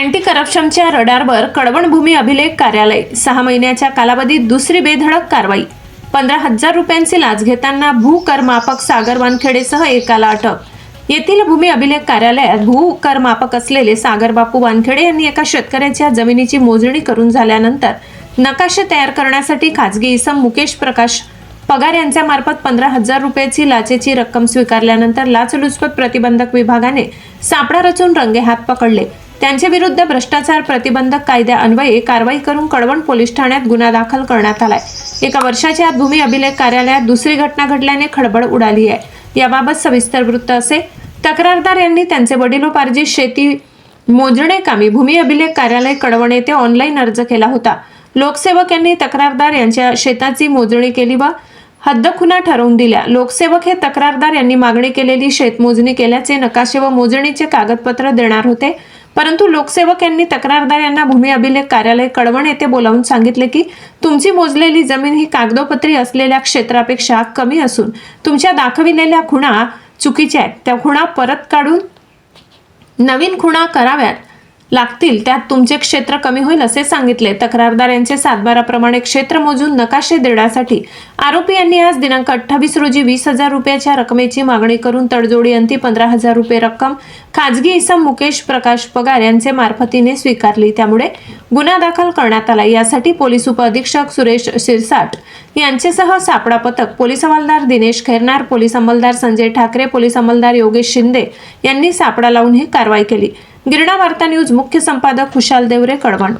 Anti करप्शनच्या रडारवर कडवण भूमी अभिलेख कार्यालय. सहा महिन्याच्या कालावधीत दुसरी बेधडक कारवाई. पंधरा हजार रुपयांची लाच घेताना भूकरमापक सागर वानखेडेसह एकाला अटक. येथील भूमी अभिलेख कार्यालयात भूकरमापक असलेले सागर बापू वानखेडे यांनी एका शेतकऱ्याच्या जमिनीची मोजणी करून झाल्यानंतर नकाशे तयार करण्यासाठी खाजगी इसम मुकेश प्रकाश पगार यांच्यामार्फत पंधरा हजार रुपयाची लाचेची रक्कम स्वीकारल्यानंतर लाचलुचपत प्रतिबंधक विभागाने सापळा रचून रंगेहात पकडले. त्यांच्याविरुद्ध भ्रष्टाचार प्रतिबंधक कायद्यान्वये कारवाई करून कळवण पोलीस ठाण्यात गुन्हा दाखल करण्यात आलाय. एका वर्षाच्या आत भूमी अभिलेख कार्यालयात दुसरी घटना घडल्याने खळबळ उडाली आहे. याबाबत सविस्तर वृत्त असे. तक्रारदार यांनी त्यांचे वडिलोपार्जित शेती मोजणे कामी भूमी अभिलेख कार्यालय कडवण येथे ऑनलाईन अर्ज केला होता. लोकसेवक यांनी तक्रारदार यांच्या शेताची मोजणी केली व हद्दखुना ठरवून दिल्या. लोकसेवक हे तक्रारदार यांनी मागणी केलेली शेतमोजणी केल्याचे नकाशे व मोजणीचे कागदपत्र देणार होते. परंतु लोकसेवक यांनी तक्रारदार यांना भूमी अभिलेख कार्यालय कडवण येथे बोलावून सांगितले की तुमची मोजलेली जमीन ही कागदोपत्री असलेल्या क्षेत्रापेक्षा कमी असून तुमच्या दाखविलेल्या खुणा चुकीच्या आहेत. त्या खुणा परत काढून नवीन खुणा कराव्यात. लागतील त्यात तुमचे क्षेत्र कमी होईल असे सांगितले. तक्रारदार यांचे सातबाराप्रमाणे क्षेत्र मोजून नकाशे देण्यासाठी आरोपी यांनी आज दिनांक अठ्ठावीस रोजी वीस हजार रुपयाच्या रकमेची मागणी करून तडजोडी अंती पंधरा हजार रुपये रक्कम खाजगी इसम मुकेश प्रकाश पगार यांचे मार्फतीने स्वीकारली. त्यामुळे गुन्हा दाखल करण्यात आला. यासाठी पोलीस उपअधीक्षक सुरेश शिरसाट यांचेसह सापळा पथक पोलीस अंमलदार दिनेश खैरनार पोलीस अंमलदार संजय ठाकरे पोलीस अंमलदार योगेश शिंदे यांनी सापळा लावून ही कारवाई केली. गिरणा वार्ता न्यूज मुख्य संपादक खुशाल देवरे कळवण